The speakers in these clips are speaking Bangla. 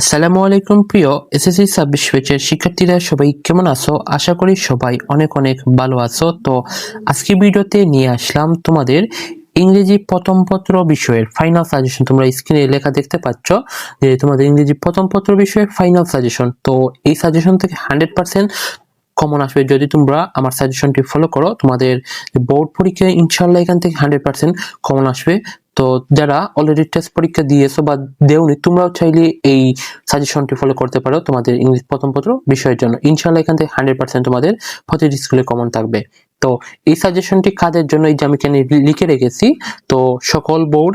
আসসালামু আলাইকুম, প্রিয় এসএসসি ছাব্বিশ শিক্ষার্থীরা, সবাই কেমন আছো? আশা করি সবাই অনেক অনেক ভালো আছো। তো আজকে ভিডিওতে নিয়ে আসলাম তোমাদের ইংরেজি প্রথম পত্র বিষয়ের ফাইনাল সাজেশন তোমরা স্ক্রিনে লেখা দেখতে পাচ্ছ যে তোমাদের ইংরেজি প্রথম পত্র বিষয়ের ফাইনাল সাজেশন তো এই সাজেশন থেকে হান্ড্রেড পার্সেন্ট কমন আসবে। যদি তোমরা আমার সাজেশনটি ফলো করো, তোমাদের বোর্ড পরীক্ষায় ইনশাল্লাহ এখান থেকে হান্ড্রেড পার্সেন্ট কমন আসবে। তো যারা অলরেডি টেস্ট পরীক্ষা দিয়েছ বা দেওনি, তোমরাও চাইলে এই সাজেশনটি ফলো করতে পারো তোমাদের ইংলিশ প্রথম পত্র বিষয়ের জন্য। ইনশাল্লাহ এখান থেকে হান্ড্রেড পার্সেন্ট তোমাদের প্রতিটি স্কুলে কমন থাকবে। তো এই সাজেশনটি কাদের জন্য এই যে আমি এখানে লিখে রেখেছি, তো সকল বোর্ড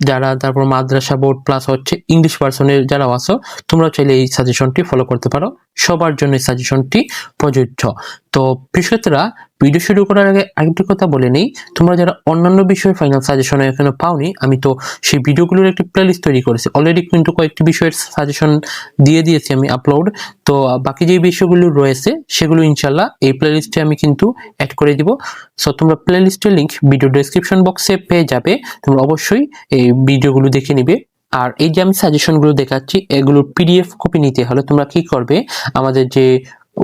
যারা, তারপর মাদ্রাসা বোর্ড প্লাস হচ্ছে ইংলিশ ভার্সনের যারা আছো তোমরা চাইলে এই সাজেশনটি ফলো করতে পারো। সবার জন্য এই সাজেশনটি প্রযোজ্য। তো বিশেষরা ভিডিও শুরু করার আগে আরেকটি কথা বলে নেই। তোমরা যারা অন্যান্য বিষয়ের ফাইনাল সাজেশন এখনও পাওনি, আমি তো সেই ভিডিওগুলোর একটি প্লেলিস্ট তৈরি করেছি। অলরেডি কিন্তু কয়েকটি বিষয়ের সাজেশন দিয়ে দিয়েছি আমি আপলোড তো বাকি যে বিষয়গুলো রয়েছে, সেগুলো ইনশাল্লাহ এই প্লেলিস্টে আমি কিন্তু অ্যাড করে দিব। সো তোমরা প্লেলিস্টের লিংক ভিডিও ডেসক্রিপশন বক্সে পেয়ে যাবে। তোমরা অবশ্যই এই ভিডিওগুলো দেখে নিবে। আর এই যে আমি সাজেশনগুলো দেখাচ্ছি, এগুলোর পিডিএফ কপি নিতে হলে তোমরা কি করবে? আমাদের যে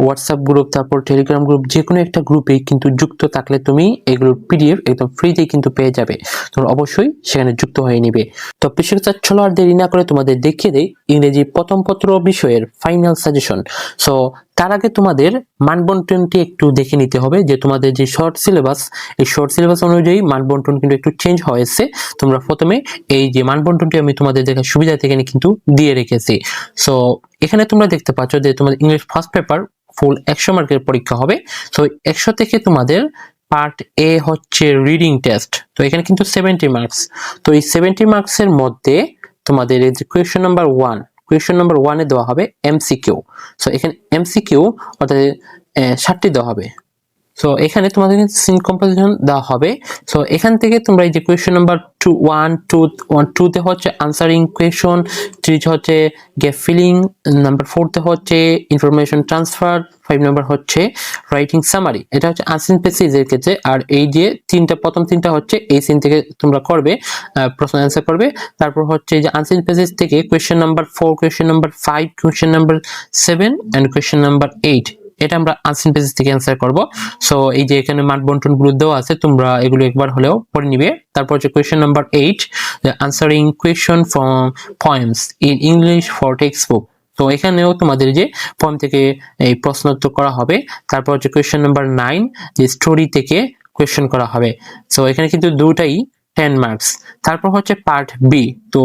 হোয়াটসঅ্যাপ গ্রুপ তারপর টেলিগ্রাম গ্রুপ যে কোনো একটা গ্রুপে কিন্তু যুক্ত থাকলে তুমি এগুলোর পিডিএফ একদম ফ্রিতে কিন্তু পেয়ে যাবে। তোমরা অবশ্যই সেখানে যুক্ত হয়ে নিবে। তো পেশার চলো, আর দেরি না করে তোমাদের দেখিয়ে দেই ইংরেজি প্রথম পত্র বিষয়ের ফাইনাল সাজেশন সো তার আগে তোমাদের মানবন্টনটি একটু দেখে নিতে হবে যে তোমাদের যে শর্ট সিলেবাস এই শর্ট সিলেবাস অনুযায়ী মানবন্টন কিন্তু একটু চেঞ্জ হয়েছে। তোমরা প্রথমে এই যে মানবন্টনটি আমি তোমাদের দেখার সুবিধা থেকে কিন্তু দিয়ে রেখেছি। সো এখানে তোমরা দেখতে পাচ্ছ যে তোমাদের ইংলিশ ফার্স্ট পেপার ফুল একশো মার্কের পরীক্ষা হবে। তো একশো থেকে তোমাদের পার্ট এ হচ্ছে রিডিং টেস্ট তো এখানে কিন্তু সেভেন্টি মার্কস তো এই সেভেন্টি মার্কসের মধ্যে তোমাদের এই যে question number one question number ওয়ানে দেওয়া হবে এমসিকিউ সো এখানে এমসিকিউ অর্থাৎ আহ, ষাটটি দেওয়া হবে। সো এখানে তোমাদের সিন কম্পোজিশন দেওয়া হবে। সো এখান থেকে তোমরা এই যে question number two one two one টুতে হচ্ছে আনসারিং কোয়েশন থ্রিতে হচ্ছে গ্যাপ ফিলিং নাম্বার ফোরতে হচ্ছে ইনফরমেশন ট্রান্সফার ফাইভ নাম্বার হচ্ছে রাইটিং সামারি এটা হচ্ছে আনসিন পেসিজের ক্ষেত্রে। আর এই যে তিনটা, প্রথম তিনটা হচ্ছে এই সিন থেকে তোমরা করবে প্রশ্ন অ্যান্সার করবে। তারপর হচ্ছে যে আনসিন পেসেজ থেকে question number four question number five question number seven and question number eight এটা আমরা আনসিন পেজেস থেকে অ্যান্সার করব। সো এই যে এখানে মাঠ বন্টনগুলো দেওয়া আছে, তোমরা এগুলো একবার হলেও পড়ে নিবে। তারপর হচ্ছে question number eight answering question from poems in English for text book তো এখানেও তোমাদের যে ফর্ম থেকে এই প্রশ্ন উত্তর করা হবে, তারপর হচ্ছে কোয়েশ্চেন নাম্বার নাইন যে স্টোরি থেকে কোয়েশ্চেন করা হবে। সো এখানে কিন্তু দুটাই টেন মার্কস তারপর হচ্ছে পার্ট বি তো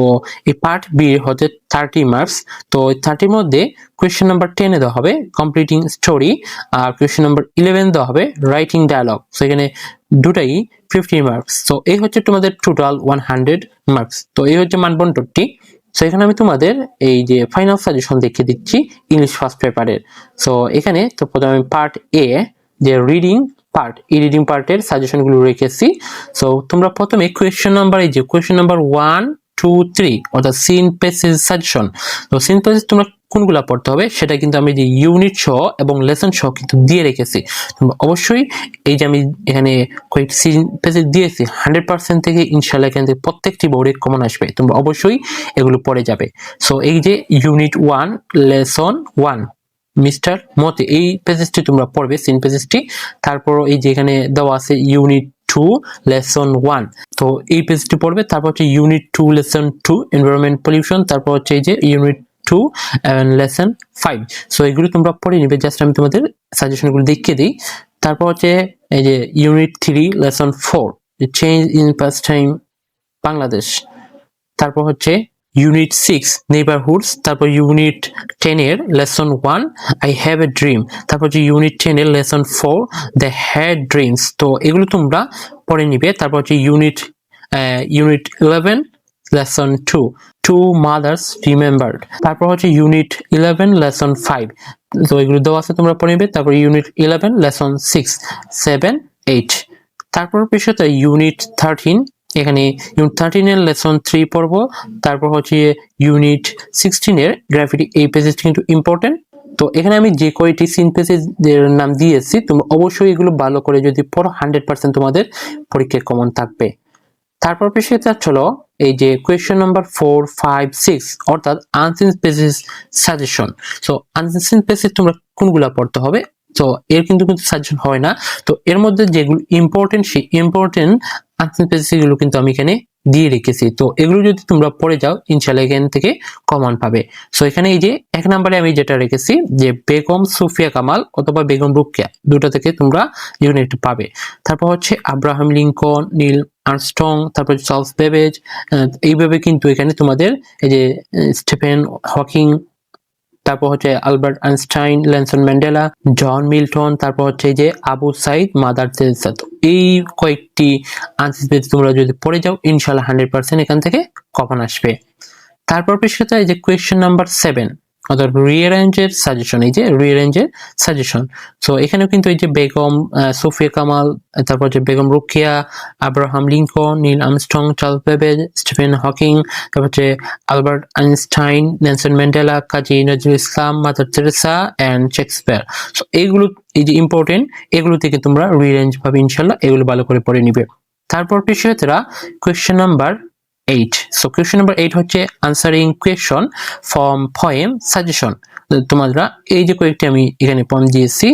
এই পার্ট বি হচ্ছে থার্টি মার্কস তো থার্টির মধ্যে কোয়েশ্চেন নাম্বার টেনে দেওয়া হবে কমপ্লিটিং স্টোরি আর কোয়েশ্চেন নাম্বার ইলেভেন দেওয়া হবে রাইটিং ডায়ালগ সো এখানে দুটাই ফিফটি মার্কস তো এই হচ্ছে তোমাদের টোটাল ওয়ান হান্ড্রেড মার্কস তো, এই হচ্ছে মানবন্টনটি সো এখানে আমি তোমাদের এই যে ফাইনাল সাজেশন দেখিয়ে দিচ্ছি ইংলিশ ফার্স্ট পেপারের সো এখানে তো প্রথমে পার্ট এ যে রিডিং পার্ট এই রিডিং পার্টের সাজেশনগুলো রেখেছি। সো তোমরা প্রথমে কোয়েশ্চেন নাম্বার এই যে question number one two three অর্থাৎ সিন পেসেজ সাজেশন তো সিন পেসেজ তোমরা কোনগুলা পড়তে হবে, সেটা কিন্তু আমি যে ইউনিট সহ এবং লেসন সহ কিন্তু দিয়ে রেখেছি। তোমরা অবশ্যই এই যে আমি এখানে কয়েকটি সিন পেসেজ দিয়েছি হান্ড্রেড পার্সেন্ট থেকে ইনশাল্লাহ এখান থেকে প্রত্যেকটি বোর্ডে কমন আসবে। তোমরা অবশ্যই এগুলো পড়ে যাবে। সো এই যে unit one lesson one mister মতে এই পেজেসটি তোমরা পড়বে সিন পেজেসটি তারপর এই যে এখানে দেওয়া আছে ইউনিট টু লেসন ওয়ান তো এই পেজটি পড়বে, তারপর হচ্ছে unit two lesson two environment pollution তারপর হচ্ছে এই যে unit two lesson five so এগুলো তোমরা পড়ে নিবে জাস্ট আমি তোমাদের সাজেশনগুলো দেখিয়ে দিই। তারপর হচ্ছে এই যে unit three lesson four change in past time Bangladesh তারপর হচ্ছে ইউনিট সিক্স নেইবারহুডস তারপর ইউনিট টেনের lesson one I have a dream তারপর হচ্ছে ইউনিট টেনের lesson four the had dreams তো এগুলো তোমরা পড়ে নিবে। তারপর হচ্ছে unit unit eleven lesson two two mothers remembered তারপর হচ্ছে ইউনিট ইলেভেন লেসন ফাইভ তো এগুলো দেওয়া আছে, তোমরা পড়ে নিবে। তারপর unit eleven lesson six seven eight তারপর পেশাতে ইউনিট থার্টিন এখানে ইউনিট থার্টিনের লেসন থ্রি পড়ব। তারপর হচ্ছে ইউনিট সিক্সটিনের গ্রাফিটি এই পেজেসটি কিন্তু ইম্পর্টেন্ট তো এখানে আমি যে কয়টি সিন পেজের নাম দিয়েছি তোমরা অবশ্যই এগুলো ভালো করে যদি পড়ো হান্ড্রেড পার্সেন্ট তোমাদের পরীক্ষায় কমন থাকবে। তারপর পেশিটা হলো এই যে question number four five six অর্থাৎ unseen species suggestion so unseen species তোমরা কোনগুলো পড়তে হবে? তো এর কিন্তু কিন্তু সাজেশন হয় না। তো এর মধ্যে যেগুলো ইম্পর্টেন্ট সেই ইম্পর্টেন্ট আনসিন স্পেসিসগুলো কিন্তু আমি এখানে দিয়ে রেখেছি। তো এগুলো যদি তোমরা পড়ে যাও ইনশাল্লাহ এখান থেকে কমন পাবে। সো এখানে এই যে এক নম্বরে আমি যেটা রেখেছি, যে বেগম সুফিয়া কামাল অথবা বেগম রুকিয়া, দুটো থেকে তোমরা ইউনিট পাবে। তারপর হচ্ছে আব্রাহাম লিঙ্কন, নীল আর্মস্ট্রং, তারপর চার্লস বেবেজ এইভাবে কিন্তু এখানে তোমাদের এই যে স্টিফেন হকিং তারপর হচ্ছে Albert Einstein Nelson Mandela, John Milton, তারপর হচ্ছে যে আবু সাইদ, মাদার তেরেসা। তো এই কয়েকটি আনসার পেজ তোমরা যদি পড়ে যাও ইনশাল্লাহ হান্ড্রেড পার্সেন্ট এখান থেকে কখন আসবে। তারপর পেশ যে কোয়েশ্চেন নাম্বার সেভেন অর্থাৎ রিয়ারেঞ্জের সাজেশন এই যে রিয়ারেঞ্জের সাজেশন সো এখানেও কিন্তু এই যে বেগম সোফিয়া কামাল, তারপর যে Begum Rokeya, Abraham Lincoln, Neil Armstrong, Charles Babbage, Stephen Hawking, তারপর হচ্ছে Albert Einstein, Nelson Mandela, Kazi Nazrul Islam, Mother Teresa and Shakespeare. So এইগুলো, এই যে ইম্পর্টেন্ট এগুলো থেকে তোমরা রিরেঞ্জ ভাবে ইনশাল্লাহ এগুলো ভালো করে পড়ে নিবে। তারপর বিষয়তেরা question number eight so question number eight হচ্ছে answering question from poem suggestion তোমরা এই যে কয়েকটি আমি এখানে পয়েম দিয়েছি,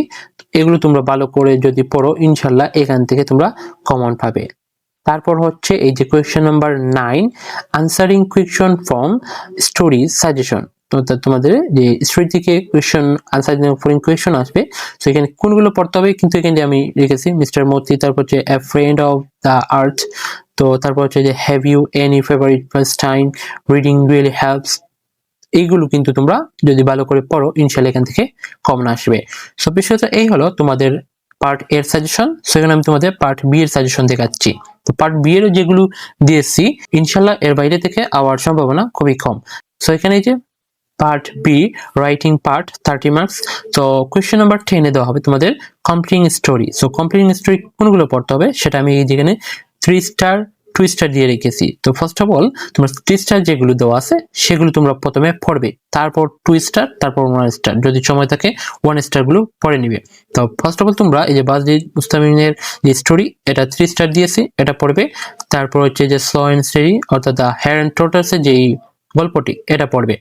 এগুলো তোমরা ভালো করে যদি পড়ো, ইনশাল্লাহ এখান থেকে তোমরা কমন পাবে। তারপর হচ্ছে এই যে question number nine answering question from story suggestion তোমাদের যে স্টোরি থেকে কোয়েশন আনসার ফরিং কোয়েশন আসবে। তো এখানে কোনগুলো পড়তে হবে? কিন্তু এখানে আমি রেখেছি মিস্টার মতি, তারপর হচ্ছে a friend of the earth তো তারপর হচ্ছে যে have you any favourite first time reading really helps এইগুলো কিন্তু তোমরা যদি ভালো করে পড়ো ইনশাল্লাহ এখান থেকে কমন আসবে। সো বিষয়টা এই হলো তোমাদের পার্ট এর সাজেশন সেখানে আমি তোমাদের পার্ট বি এর সাজেশন দেখাচ্ছি। তো পার্ট বি এর যেগুলো দিয়েছি ইনশাল্লাহ এর বাইরে থেকে আওয়ার সম্ভাবনা খুবই কম। সো এখানে যে part B writing part thirty marks তো কোয়েশ্চেন নাম্বার টেনে দেওয়া হবে তোমাদের completing story so completing story কোনগুলো পড়তে হবে, সেটা আমি এই যেখানে থ্রি স্টার টু স্টার দিয়ে রেখেছি। তো ফার্স্ট অফ অল তোমার থ্রি স্টার যেগুলো দেওয়া আছে, সেগুলো তোমরা প্রথমে পড়বে। তারপর টু স্টার তারপর ওয়ান স্টার যদি সময় থাকে ওয়ান স্টারগুলো পড়ে নিবে। তো ফার্স্ট অফ অল তোমরা এই যে বাজরিদ মুস্তামিনের যে স্টোরি এটা থ্রি স্টার দিয়েছি, এটা পড়বে। তারপর হচ্ছে যে স্লো অ্যান্ড স্টেডি অর্থাৎ দ্য হেয়ার অ্যান্ড টোটালসের যে গল্পটি, এটা পড়বে।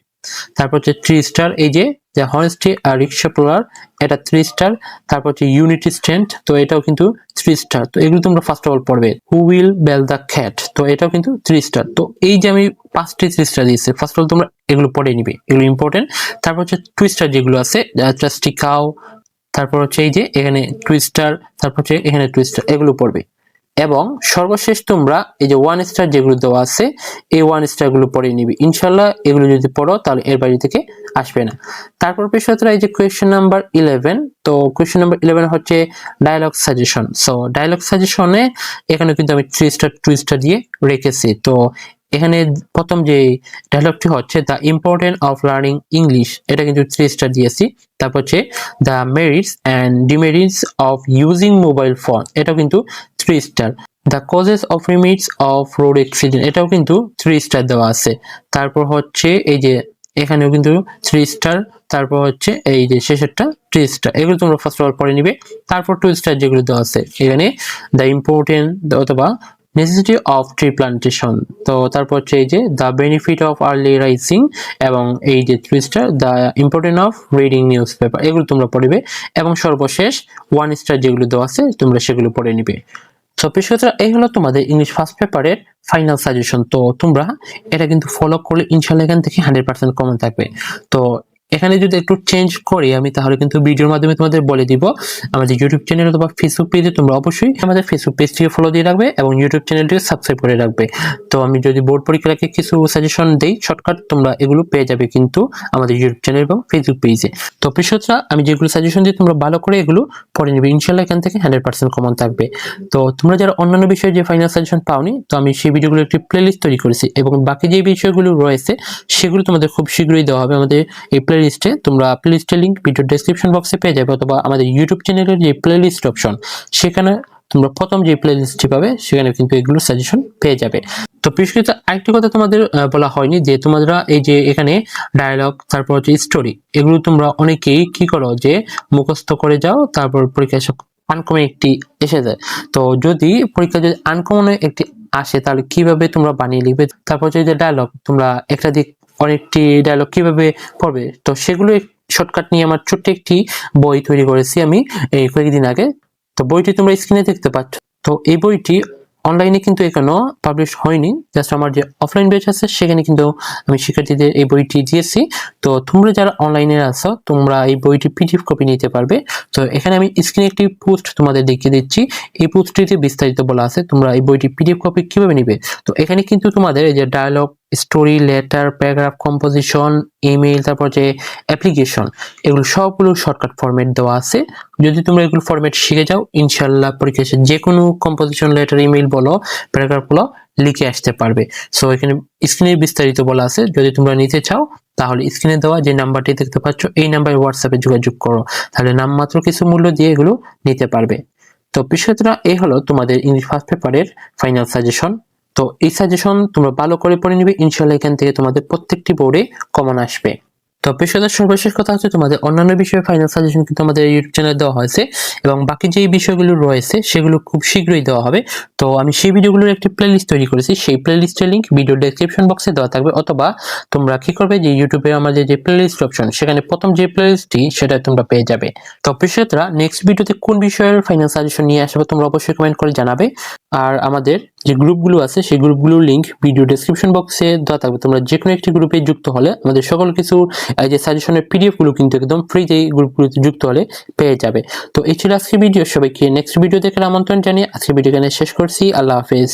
তারপর হচ্ছে থ্রি স্টার এই যে যে হনেস্টি আর রিক্সা প্রোলার এটা থ্রি স্টার তারপর হচ্ছে ইউনিটি স্ট্যান্ড তো এটাও কিন্তু থ্রি স্টার তো এগুলো তোমরা ফার্স্ট অফ অল পড়বে। Who will bell the cat তো এটাও কিন্তু থ্রি স্টার তো এই যে আমি পাঁচটি থ্রি স্টার দিয়েছি ফার্স্ট অফ অল তোমরা এগুলো পড়ে নিবে, এগুলো ইম্পর্টেন্ট তারপর হচ্ছে টু স্টার যেগুলো আছে জাস্টি তারপর হচ্ছে এই যে, এখানে টুইস্টার তারপর হচ্ছে এখানে টুইস্টার এগুলো পড়বে। এবং সর্বশেষ তোমরা এই যে ওয়ান স্টার যেগুলো দেওয়া আছে, এই ওয়ান স্টারগুলো পড়ে নিবে। ইনশাল্লাহ এগুলো যদি পড়ো, তাহলে এর বাড়ি থেকে আসবে না। তারপর পেশতরা এই যে কোয়েশ্চেন নাম্বার ইলেভেন তো কোয়েশ্চেন নাম্বার ইলেভেন হচ্ছে ডায়লগ সাজেশন সো ডায়লগ সাজেশনে এখানে কিন্তু আমি থ্রি স্টার টু স্টার দিয়ে রেখেছি। তো এখানে প্রথম যে ডায়লগটি হচ্ছে the important of learning English এটা কিন্তু থ্রি স্টার দিয়েছি। তারপর হচ্ছে the merits and demerits of using mobile phone এটাও কিন্তু three star the causes of remedies of road accident এটাও কিন্তু থ্রি স্টার দেওয়া আছে। তারপর হচ্ছে এই যে, এখানেও কিন্তু থ্রি স্টার তারপর হচ্ছে এই যে শেষেরটা থ্রি স্টার এগুলো তোমরা ফার্স্ট অল পড়ে নিবে। তারপর টু স্টার যেগুলো দেওয়া আছে, এখানে দ্য ইম্পর্টেন্ট অথবা নেসেসিটি অফ ট্রি প্লান্টেশন তো তারপর হচ্ছে এই যে the benefit of early rising এবং এই যে three star the important of reading newspaper এগুলো তোমরা পড়বে এবং সর্বশেষ ওয়ান স্টার যেগুলো দেওয়া আছে, তোমরা সেগুলো পড়ে নিবে। তো পেশাটা এই হলো তোমাদের ইংলিশ ফার্স্ট পেপারের ফাইনাল সাজেশন তো তোমরা এটা কিন্তু ফলো করলে ইনশাল্লাহ এখান থেকে হান্ড্রেড পার্সেন্ট কমন থাকবে। তো এখানে যদি একটু চেঞ্জ করি আমি, তাহলে কিন্তু ভিডিওর মাধ্যমে তোমাদের বলে দিব। আমাদের ইউটিউব চ্যানেল অথবা ফেসবুক পেজে তোমরা অবশ্যই আমাদের ফেসবুক পেজটিকে ফলো দিয়ে রাখবে এবং ইউটিউব চ্যানেলটিকে সাবস্ক্রাইব করে রাখবে। তো আমি যদি বোর্ড পরীক্ষার আগে কিছু সাজেশন দেই শর্টকাট তোমরা এগুলো পেয়ে যাবে কিন্তু আমাদের ইউটিউব চ্যানেল এবং ফেসবুক পেজে তো পেশতরা আমি যেগুলো সাজেশন দিই, তোমরা ভালো করে এগুলো পড়ে নেবে। ইনশাল্লাহ এখান থেকে হান্ড্রেড পার্সেন্ট কমন থাকবে। তো তোমরা যারা অন্যান্য বিষয়ে যে ফাইনাল সাজেশন পাওনি, তো আমি সেই ভিডিওগুলো একটি প্লেলিস্ট তৈরি করেছি এবং বাকি যে বিষয়গুলো রয়েছে, সেগুলো তোমাদের খুব শীঘ্রই দেওয়া হবে। আমাদের এই প্লেলিস্টে তোমরা প্লেলিস্টের লিঙ্ক ভিডিও ডেসক্রিপশন বক্সে পেয়ে যাবে অথবা আমাদের ইউটিউব চ্যানেলের যে প্লেলিস্ট অপশন সেখানে তোমরা প্রথম যে প্লেলিস্টটি পাবে, সেখানে কিন্তু এগুলো সাজেশন পেয়ে যাবে। তো বিশেষত আরেকটি কথা তোমাদের বলা হয়নি যে তোমরা এই যে এখানে ডায়ালগ তারপর হচ্ছে স্টোরি এগুলো তোমরা অনেকেই কি করো যে মুখস্থ করে যাও, তারপর পরীক্ষায় সব আনকমন একটি এসে যায়। তো যদি পরীক্ষা যদি আনকমনে একটি আসে, তাহলে কীভাবে তোমরা বানিয়ে লিখবে? তারপর যদি ডায়লগ তোমরা একটা দিক অনেকটি ডায়লগ কীভাবে পড়বে? তো সেগুলো শর্টকাট নিয়ে আমার ছোট্ট একটি বই তৈরি করেছি আমি এই কয়েকদিন আগে। তো বইটি তোমরা স্ক্রিনে দেখতে পাচ্ছ। তো এই বইটি অনলাইনে কিন্তু এখনও পাবলিশ হয়নি। জাস্ট আমার যে অফলাইন বেচ আছে, সেখানে কিন্তু আমি শিক্ষার্থীদের এই বইটি দিয়েছি। তো তোমরা যারা অনলাইনে আছো, তোমরা এই বইটি পিডিএফ কপি নিতে পারবে। তো এখানে আমি স্ক্রিনে একটি পোস্ট তোমাদের দেখিয়ে দিচ্ছি। এই পোস্টটিতে বিস্তারিত বলা আছে তোমরা এই বইটি পিডিএফ কপি কীভাবে নিবে। তো এখানে কিন্তু তোমাদের এই যে dialogue story letter paragraph composition email তারপর যে অ্যাপ্লিকেশন এগুলো সবগুলো শর্টকাট ফরম্যাট দেওয়া আছে। যদি তোমরা এগুলো ফরম্যাট শিখে যাও ইনশাল্লাহ পরীক্ষা যে কোনো কম্পোজিশন লেটার ইমেল বলো প্যারাগ্রাফ বলো, লিখে আসতে পারবে। সো এখানে স্ক্রিনে বিস্তারিত বলা আছে। যদি তোমরা নিতে চাও, তাহলে স্ক্রিনে দেওয়া যে নাম্বারটি দেখতে পাচ্ছ, এই নাম্বারে হোয়াটসঅ্যাপে যোগাযোগ করো। তাহলে নামমাত্র কিছু মূল্য দিয়ে এগুলো নিতে পারবে। তো বিষয়টা এই হলো তোমাদের ইংলিশ ফার্স্ট পেপারের ফাইনাল সাজেশন তো এই সাজেশন তোমরা ভালো করে পড়ে নিবে, ইনশাল্লাহ এখান থেকে তোমাদের প্রত্যেকটি বোর্ডে কমন আসবে। তো পেশাদার সর্বশেষ কথা হচ্ছে তোমাদের অন্যান্য বিষয়ে ফাইনাল সাজেশন কিন্তু আমাদের ইউটিউব চ্যানেলে দেওয়া হয়েছে এবং বাকি যে বিষয়গুলো রয়েছে সেগুলো খুব শীঘ্রই দেওয়া হবে। তো আমি সেই ভিডিওগুলোর একটি প্লেলিস্ট তৈরি করেছি, সেই প্লেলিস্টের লিংক ভিডিও ডেসক্রিপশন বক্সে দেওয়া থাকবে অথবা তোমরা কি করবে যে ইউটিউবে আমাদের যে প্লেলিস্ট অপশন সেখানে প্রথম যে প্লেলিস্টটি সেটা তোমরা পেয়ে যাবে। তো পেশাতরা নেক্সট ভিডিওতে কোন বিষয়ের ফাইনাল সাজেশন নিয়ে আসবে তোমরা অবশ্যই কমেন্ট করে জানাবে। আর আমাদের যে গ্রুপগুলো আছে, সেই গ্রুপগুলোর লিঙ্ক ভিডিও ডিসক্রিপশন বক্সে দেওয়া থাকবে। তোমরা যে কোনো একটি গ্রুপে যুক্ত হলে আমাদের সকল কিছু, এই যে সাজেশনের পিডিএফগুলো কিন্তু একদম ফ্রিতেই গ্রুপগুলোতে যুক্ত হলে পেয়ে যাবে। তো এই ছিল আজকে ভিডিও সবাইকে নেক্সট ভিডিও দেখার আমন্ত্রণ জানিয়ে আজকে ভিডিও এখানে শেষ করছি। আল্লাহ হাফেজ।